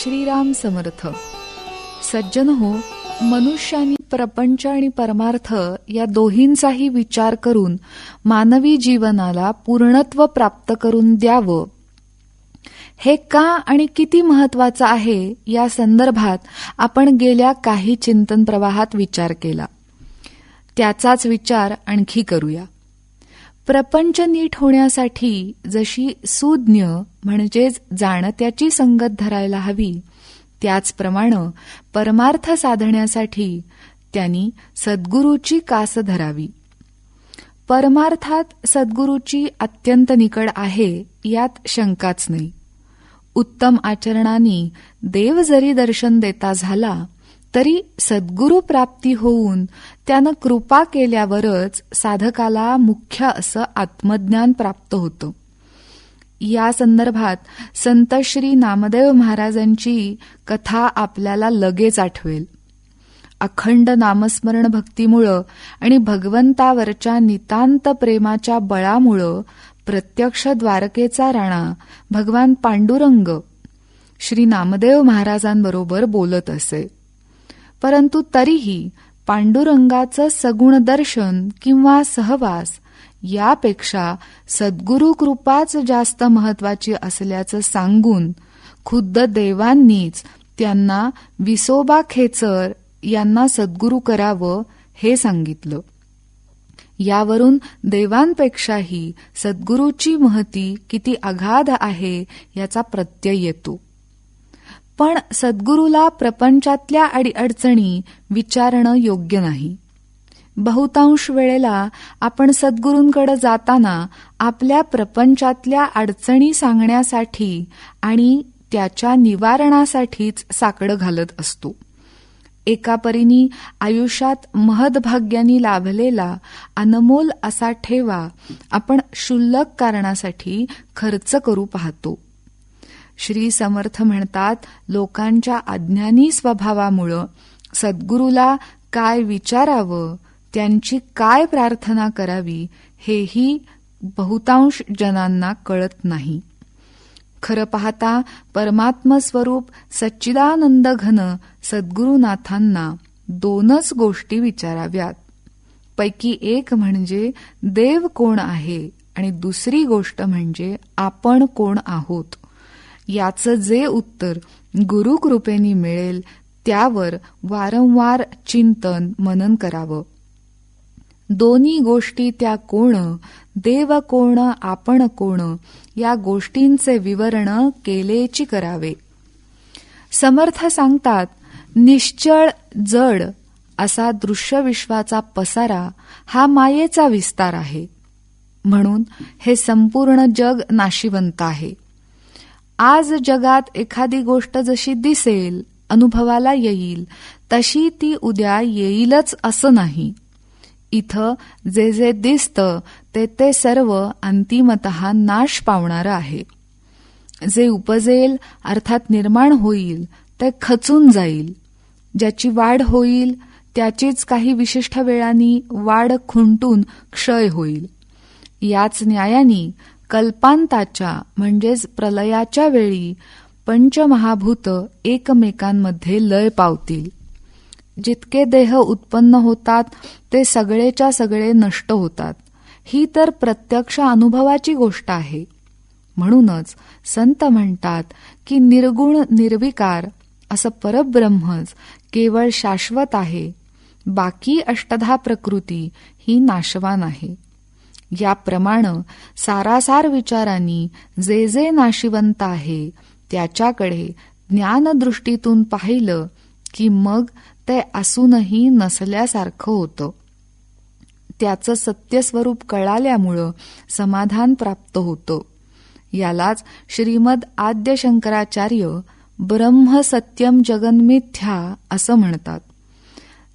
श्रीराम समर्थ. सज्जन हो मनुष्यानी प्रपंच आणि परमार्थ या दोहींचाही विचार करून मानवी जीवनाला पूर्णत्व प्राप्त करून द्यावं. हे का आणि किती महत्वाचं आहे या संदर्भात आपण गेल्या काही चिंतन प्रवाहात विचार केला. त्याचाच विचार आणखी करूया. प्रपंच नीट होण्यासाठी जशी सुज्ञ म्हणजेच जाणत्याची संगत धरायला हवी त्याचप्रमाणे परमार्थ साधण्यासाठी त्यांनी सद्गुरूची कास धरावी. परमार्थात सद्गुरूची अत्यंत निकड आहे यात शंकाच नाही. उत्तम आचरणाने देव जरी दर्शन देता झाला तरी सद्गुरु प्राप्ती होऊन त्यानं कृपा केल्यावरच साधकाला मुख्य असं आत्मज्ञान प्राप्त होतं. या संदर्भात संत श्री नामदेव महाराजांची कथा आपल्याला लगेच आठवेल. अखंड नामस्मरण भक्तीमुळं आणि भगवंतावरच्या नितांत प्रेमाच्या बळामुळं प्रत्यक्ष द्वारकेचा राणा भगवान पांडुरंग श्री नामदेव महाराजांबरोबर बोलत असे. परंतु तरीही पांडुरंगाचं सगुण दर्शन किंवा सहवास यापेक्षा सद्गुरु कृपाच जास्त महत्वाची असल्याचं सांगून खुद्द देवांनीच त्यांना विसोबा खेचर यांना सद्गुरु करावं हे सांगितलं. यावरून देवांपेक्षाही सद्गुरूची महती किती अगाध आहे याचा प्रत्यय येतो. पण सद्गुरूला प्रपंचातल्या अडीअडचणी विचारणं योग्य नाही. बहुतांश वेळेला आपण सद्गुरूंकडे जाताना आपल्या प्रपंचातल्या अडचणी सांगण्यासाठी आणि त्याच्या निवारणासाठीच साकडं घालत असतो. एका परीनी आयुष्यात महदभाग्यानी लाभलेला अनमोल असा ठेवा आपण क्षुल्लक कारणासाठी खर्च करू पाहतो. श्री समर्थ म्हणतात लोकांच्या अज्ञानी स्वभावामुळं सद्गुरूला काय विचारावं त्यांची काय प्रार्थना करावी हेही बहुतांश जनांना कळत नाही. खरं पाहता परमात्मस्वरूप सच्चिदानंद घन सद्गुरुनाथांना दोनच गोष्टी विचाराव्यात. पैकी एक म्हणजे देव कोण आहे? आणि दुसरी गोष्ट म्हणजे आपण कोण आहोत? याचं जे उत्तर गुरुकृपेनी मिळेल त्यावर वारंवार चिंतन मनन करावं. दोन्ही गोष्टी त्या कोण देव कोण आपण कोण या गोष्टींचे विवरण केलेची करावे. समर्थ सांगतात निश्चळ जड असा दृश्य विश्वाचा पसारा हा मायेचा विस्तार आहे. म्हणून हे संपूर्ण जग नाशिवंत आहे. आज जगात एखादी गोष्ट जशी दिसेल अनुभवाला येईल तशी ती उद्या येईलच असं नाही. इथं जे जे दिसतं ते ते सर्व अंतिमत नाश पावणारं आहे. जे उपजेल अर्थात निर्माण होईल ते खचून जाईल. ज्याची वाढ होईल त्याचीच काही विशिष्ट वेळानी वाढ खुंटून क्षय होईल. याच न्यायानी कल्पांताच्या म्हणजेच प्रलयाच्या वेळी पंचमहाभूत एकमेकांमध्ये लय पावतील. जितके देह उत्पन्न होतात ते सगळेच्या सगळे नष्ट होतात. ही तर प्रत्यक्ष अनुभवाची गोष्ट आहे. म्हणूनच संत म्हणतात की निर्गुण निर्विकार असं परब्रह्मच केवळ शाश्वत आहे. बाकी अष्टधा प्रकृती ही नाशवान आहे. याप्रमाणे सारासार विचारांनी जे जे नाशिवंत आहे त्याच्याकडे ज्ञानदृष्टीतून पाहिलं की मग ते असूनही नसल्यासारखं होतं. त्याचं सत्यस्वरूप कळाल्यामुळं समाधान प्राप्त होतं. यालाच श्रीमद आद्य शंकराचार्य ब्रह्म सत्यम जगन्मिथ्या असं म्हणतात.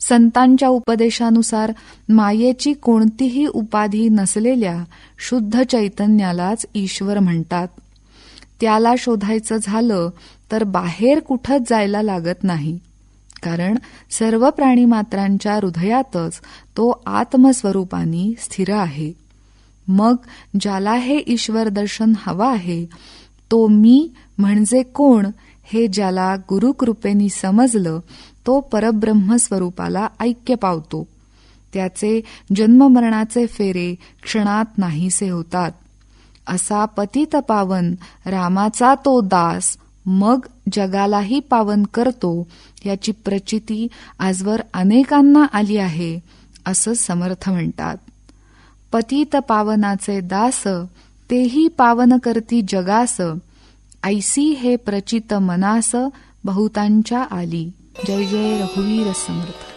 संतांच्या उपदेशानुसार मायेची कोणतीही उपाधी नसलेल्या शुद्ध चैतन्यालाच ईश्वर म्हणतात. त्याला शोधायचं झालं तर बाहेर कुठंच जायला लागत नाही. कारण सर्व प्राणीमात्रांच्या हृदयातच तो आत्मस्वरूपानी स्थिर आहे. मग ज्याला हे ईश्वर दर्शन हवं आहे तो मी म्हणजे कोण हे ज्याला गुरुकृपेनी समजलं तो परब्रह्म स्वरूपाला ऐक्य पावतो. त्याचे जन्ममरणाचे फेरे क्षणात नाहीसे होतात. असा पतित पावन रामाचा तो दास मग जगालाही पावन करतो याची प्रचिती आजवर अनेकांना आली आहे असं समर्थ म्हणतात. पतित पावनाचे दास तेही पावन करती जगास ऐसी हे प्रचित मनास बहुतांच्या आली. जय जय रघुवीर समर्थ.